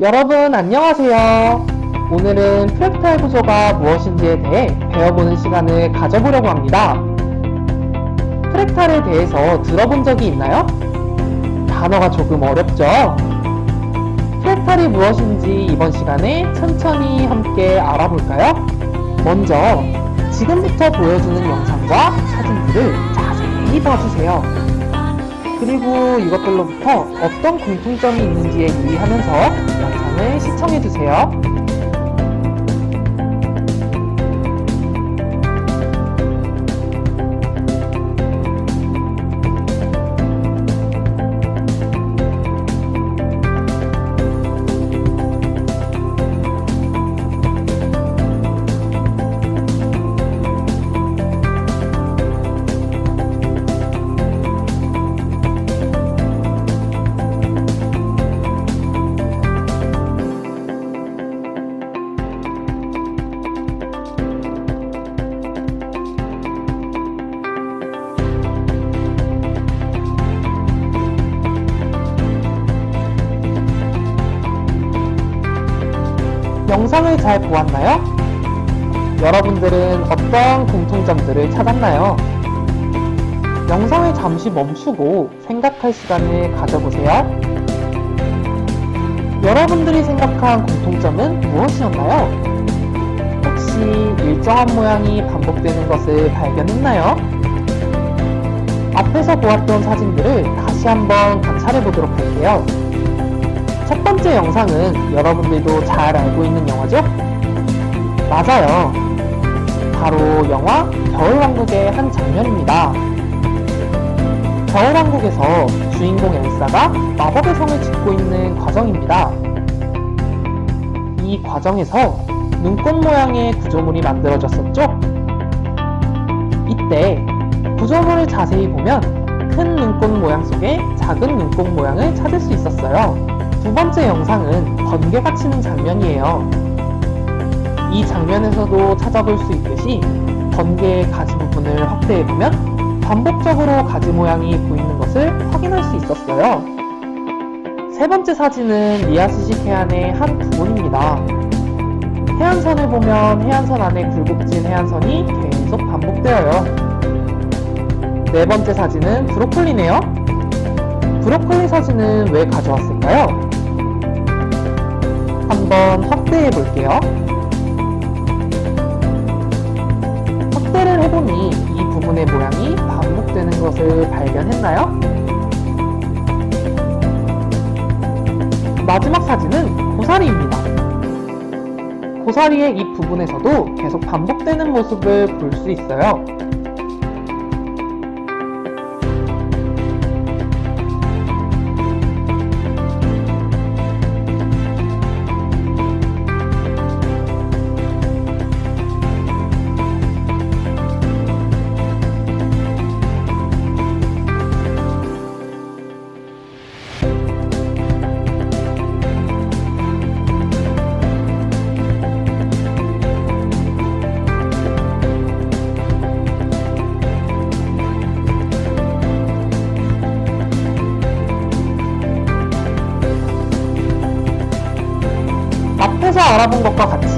여러분 안녕하세요. 오늘은 프랙탈 구조가 무엇인지에 대해 배워보는 시간을 가져보려고 합니다. 프랙탈에 대해서 들어본 적이 있나요? 단어가 조금 어렵죠? 프랙탈이 무엇인지 이번 시간에 천천히 함께 알아볼까요? 먼저 지금부터 보여주는 영상과 사진들을 자세히 봐주세요. 그리고 이것들로부터 어떤 공통점이 있는지에 유의하면서 영상을 시청해주세요. 잘 보았나요? 여러분들은 어떤 공통점들을 찾았나요? 영상을 잠시 멈추고 생각할 시간을 가져보세요. 여러분들이 생각한 공통점은 무엇이었나요? 혹시 일정한 모양이 반복되는 것을 발견했나요? 앞에서 보았던 사진들을 다시 한번 관찰해 보도록 할게요. 첫 번째 영상은 여러분들도 잘 알고 있는 영화죠? 맞아요. 바로 영화 겨울왕국의 한 장면입니다. 겨울왕국에서 주인공 엘사가 마법의 성을 짓고 있는 과정입니다. 이 과정에서 눈꽃 모양의 구조물이 만들어졌었죠? 이때 구조물을 자세히 보면 큰 눈꽃 모양 속에 작은 눈꽃 모양을 찾을 수 있었어요. 두 번째 영상은 번개가 치는 장면이에요. 이 장면에서도 찾아볼 수 있듯이 번개의 가지 부분을 확대해보면 반복적으로 가지 모양이 보이는 것을 확인할 수 있었어요. 세 번째 사진은 리아스식 해안의 한 부분입니다. 해안선을 보면 해안선 안에 굴곡진 해안선이 계속 반복되어요. 네 번째 사진은 브로콜리네요. 브로콜리 사진은 왜 가져왔을까요? 한번 확대해 볼게요. 확대를 해보니 이 부분의 모양이 반복되는 것을 발견했나요? 마지막 사진은 고사리입니다. 고사리의 이 부분에서도 계속 반복되는 모습을 볼 수 있어요.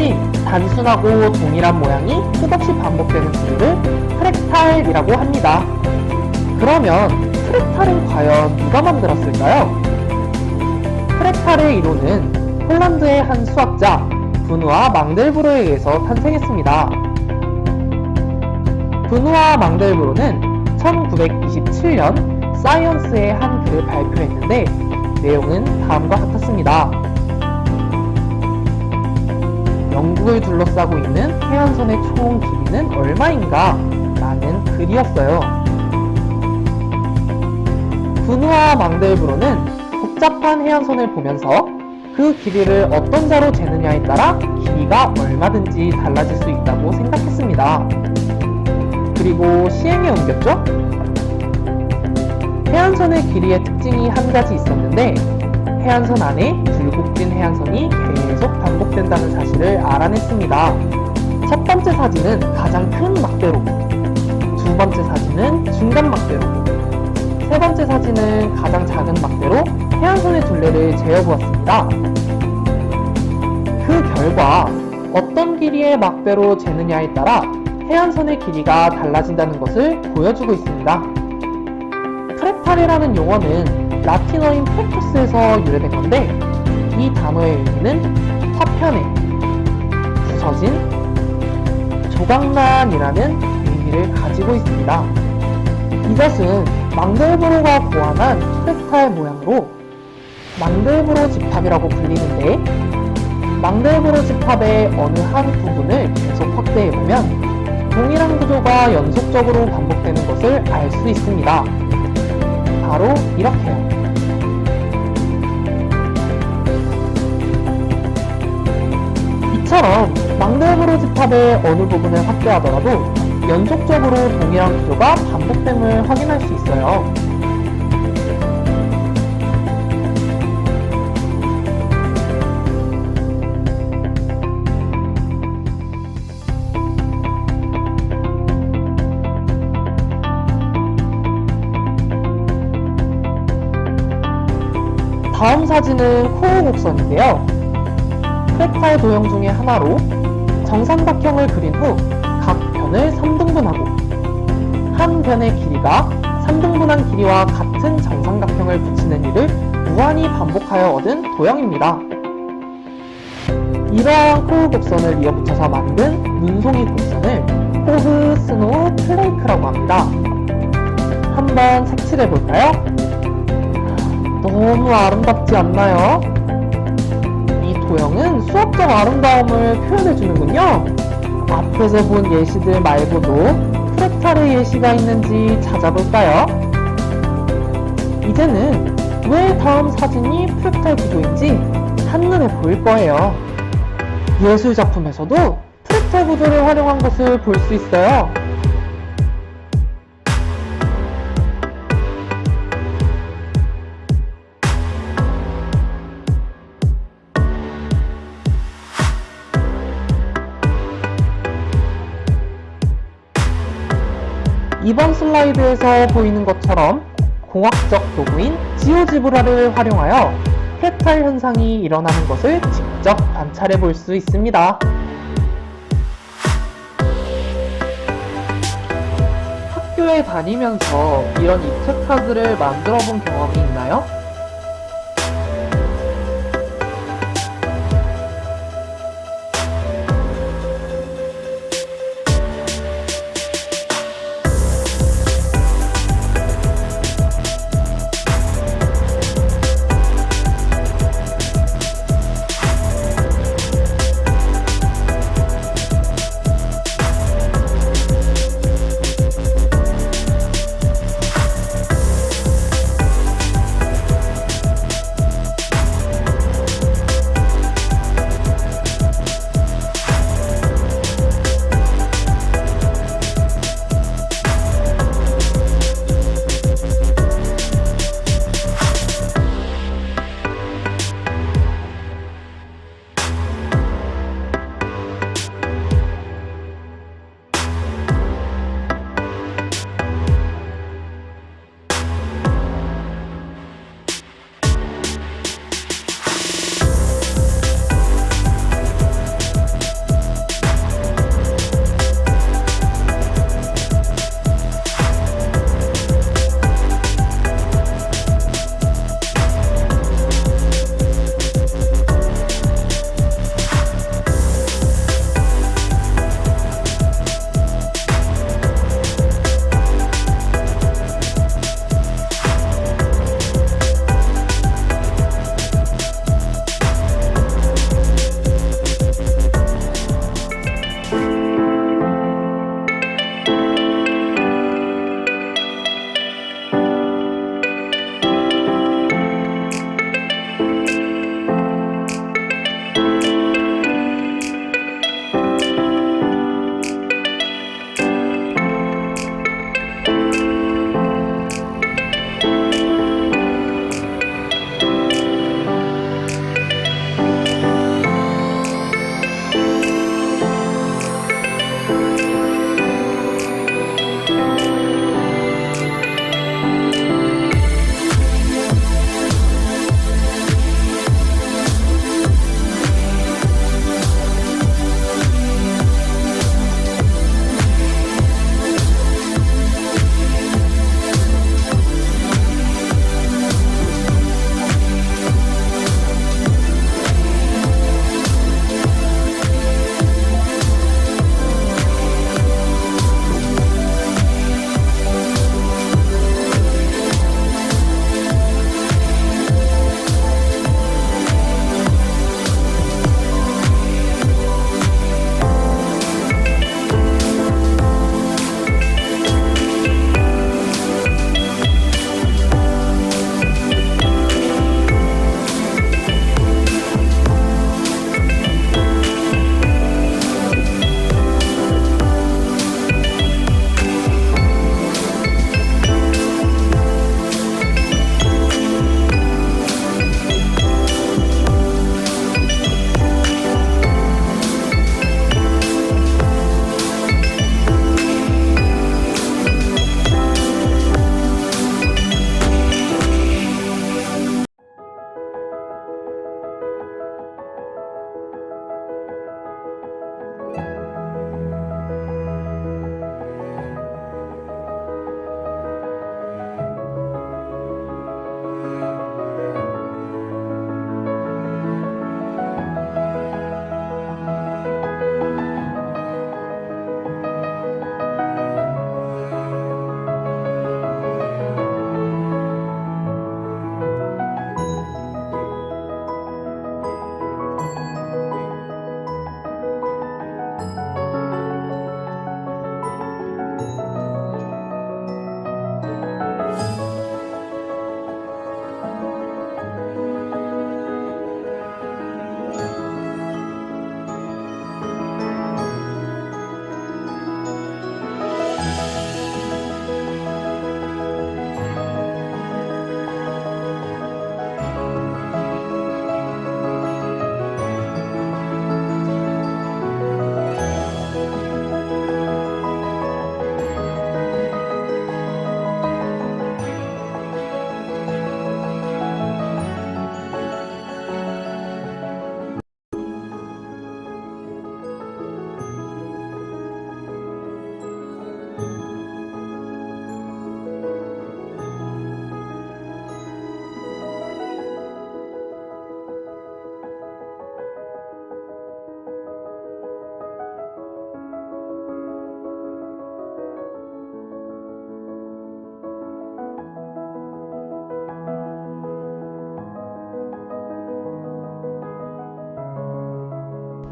것과 같이 단순하고 동일한 모양이 끝없이 반복되는 구조를 프랙탈이라고 합니다. 그러면 프랙탈은 과연 누가 만들었을까요? 프랙탈의 이론은 폴란드의 한 수학자 브누아 망델브로에 의해서 탄생했습니다. 브누아 망델브로는 1927년 사이언스의 한 글을 발표했는데 내용은 다음과 같았습니다. 영국을 둘러싸고 있는 해안선의 총 길이는 얼마인가? 라는 글이었어요. 분우와 망델브로는 복잡한 해안선을 보면서 그 길이를 어떤 자로 재느냐에 따라 길이가 얼마든지 달라질 수 있다고 생각했습니다. 그리고 시행에 옮겼죠? 해안선의 길이의 특징이 한 가지 있었는데 해안선 안에 굴곡진 해안선이 계속 반복된다는 사실을 알아냈습니다. 첫 번째 사진은 가장 큰 막대로, 두 번째 사진은 중간 막대로, 세 번째 사진은 가장 작은 막대로 해안선의 둘레를 재어보았습니다. 결과 어떤 길이의 막대로 재느냐에 따라 해안선의 길이가 달라진다는 것을 보여주고 있습니다. 프랙탈이라는 용어는 라틴어인 프랙투스에서 유래된 건데 이 단어의 의미는 화편에 부서진 조각난이라는 의미를 가지고 있습니다. 이것은 망델브로가 고안한 프랙탈 모양으로 망델브로 집합이라고 불리는데 망델브로 집합의 어느 한 부분을 계속 확대해보면 동일한 구조가 연속적으로 반복되는 것을 알 수 있습니다. 바로 이렇게요. 이처럼 망델브로 집합의 어느 부분을 확대하더라도 연속적으로 동일한 구조가 반복됨을 확인할 수 있어요. 곡선인데요. 프랙탈 도형 중의 하나로 정삼각형을 그린 후 각 변을 3등분하고 한 변의 길이가 3등분한 길이와 같은 정삼각형을 붙이는 일을 무한히 반복하여 얻은 도형입니다. 이러한 코어 곡선을 이어붙여서 만든 눈송이 곡선을 코흐 스노우 플레이크라고 합니다. 한번 색칠해 볼까요? 너무 아름답지 않나요? 이 도형은 수학적 아름다움을 표현해 주는군요. 앞에서 본 예시들 말고도 프랙탈의 예시가 있는지 찾아볼까요? 이제는 왜 다음 사진이 프랙탈 구조인지 한눈에 보일 거예요. 예술 작품에서도 프랙탈 구조를 활용한 것을 볼 수 있어요. 이번 슬라이드에서 보이는 것처럼 공학적 도구인 지오지브라를 활용하여 프랙탈 현상이 일어나는 것을 직접 관찰해 볼 수 있습니다. 학교에 다니면서 이런 입체 카드를 만들어 본 경험이 있나요?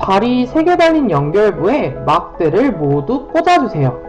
발이 3개 달린 연결부에 막대를 모두 꽂아주세요.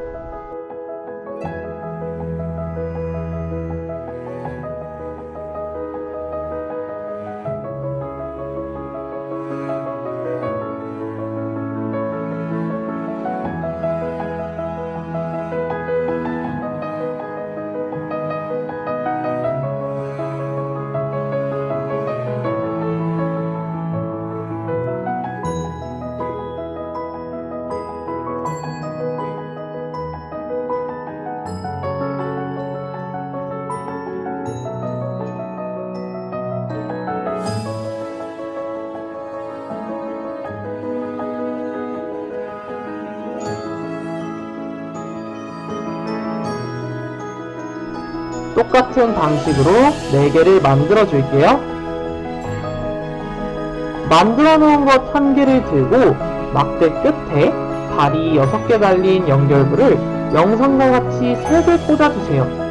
똑같은 방식으로 4개를 만들어 줄게요. 만들어 놓은 것 1개를 들고 막대 끝에 발이 6개 달린 연결부를 영상과 같이 3개 꽂아주세요.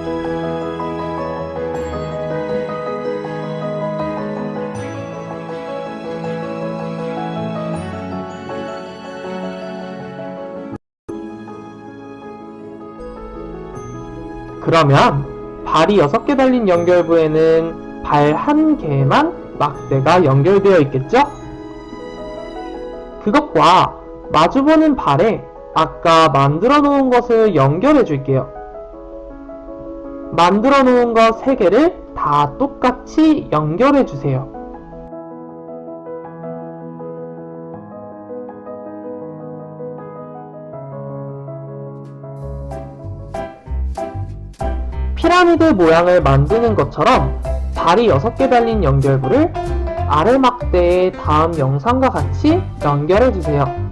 그러면 발이 6개 달린 연결부에는 발한 개만 막대가 연결되어 있겠죠? 그것과 마주보는 발에 아까 만들어 놓은 것을 연결해 줄게요. 만들어 놓은 것 3개를 다 똑같이 연결해 주세요. 피라미드 모양을 만드는 것처럼 발이 6개 달린 연결부를 아래 막대의 다음 영상과 같이 연결해 주세요.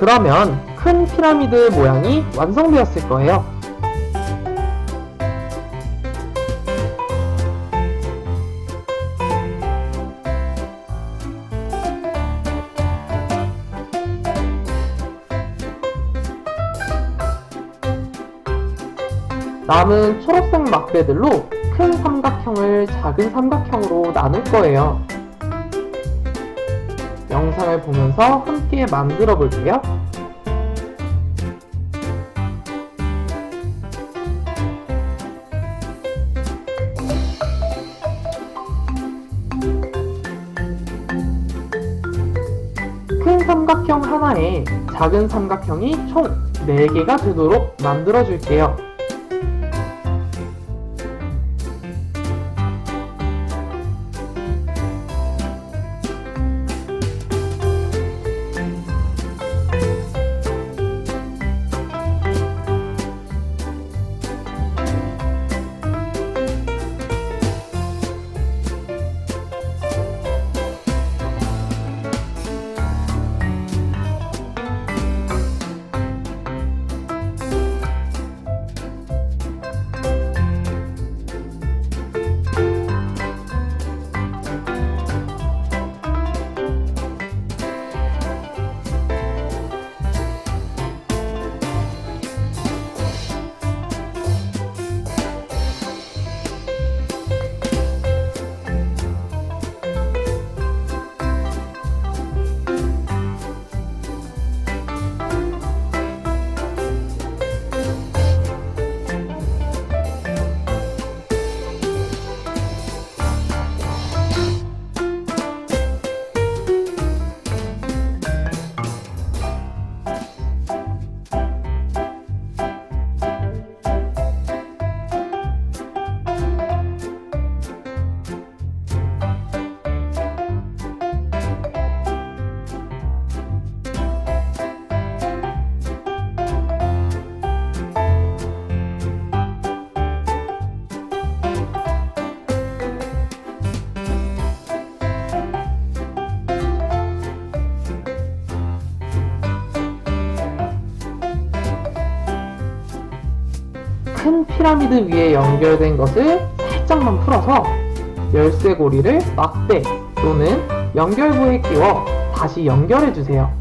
그러면 큰 피라미드 모양이 완성되었을 거예요. 남은 초록색 막대들로 큰 삼각형을 작은 삼각형으로 나눌 거예요. 영상을 보면서 함께 만들어 볼게요. 큰 삼각형 하나에 작은 삼각형이 총 4개가 되도록 만들어 줄게요. 피라미드 위에 연결된 것을 살짝만 풀어서 열쇠고리를 막대 또는 연결부에 끼워 다시 연결해 주세요.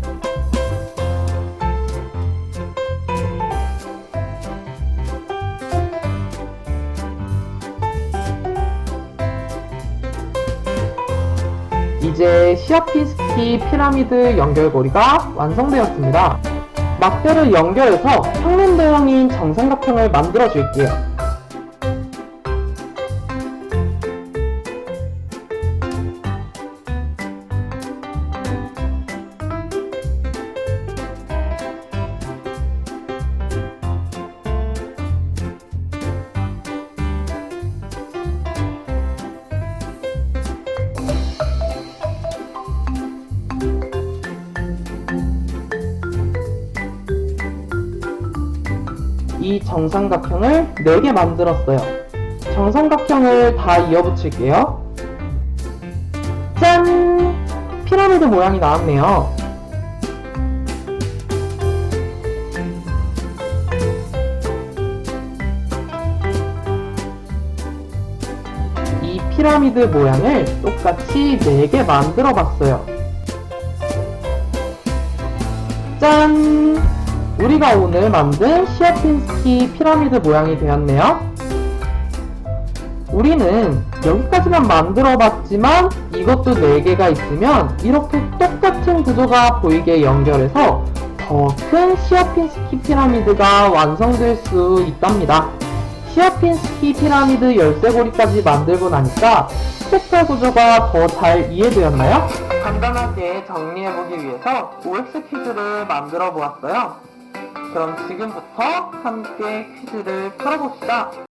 이제 시아피스키 피라미드 연결고리가 완성되었습니다. 막대를 연결해서 평면 도형인 정삼각형을 만들어 줄게요. 이 정삼각형을 4개 만들었어요. 정삼각형을 다 이어붙일게요. 짠! 피라미드 모양이 나왔네요. 이 피라미드 모양을 똑같이 4개 만들어 봤어요. 짠! 우리가 오늘 만든 시아핀스키 피라미드 모양이 되었네요. 우리는 여기까지만 만들어 봤지만 이것도 4개가 있으면 이렇게 똑같은 구조가 보이게 연결해서 더 큰 시아핀스키 피라미드가 완성될 수 있답니다. 시아핀스키 피라미드 열쇠고리까지 만들고 나니까 스펙터 구조가 더 잘 이해되었나요? 간단하게 정리해보기 위해서 OX 퀴즈를 만들어 보았어요. 그럼 지금부터 함께 퀴즈를 풀어봅시다.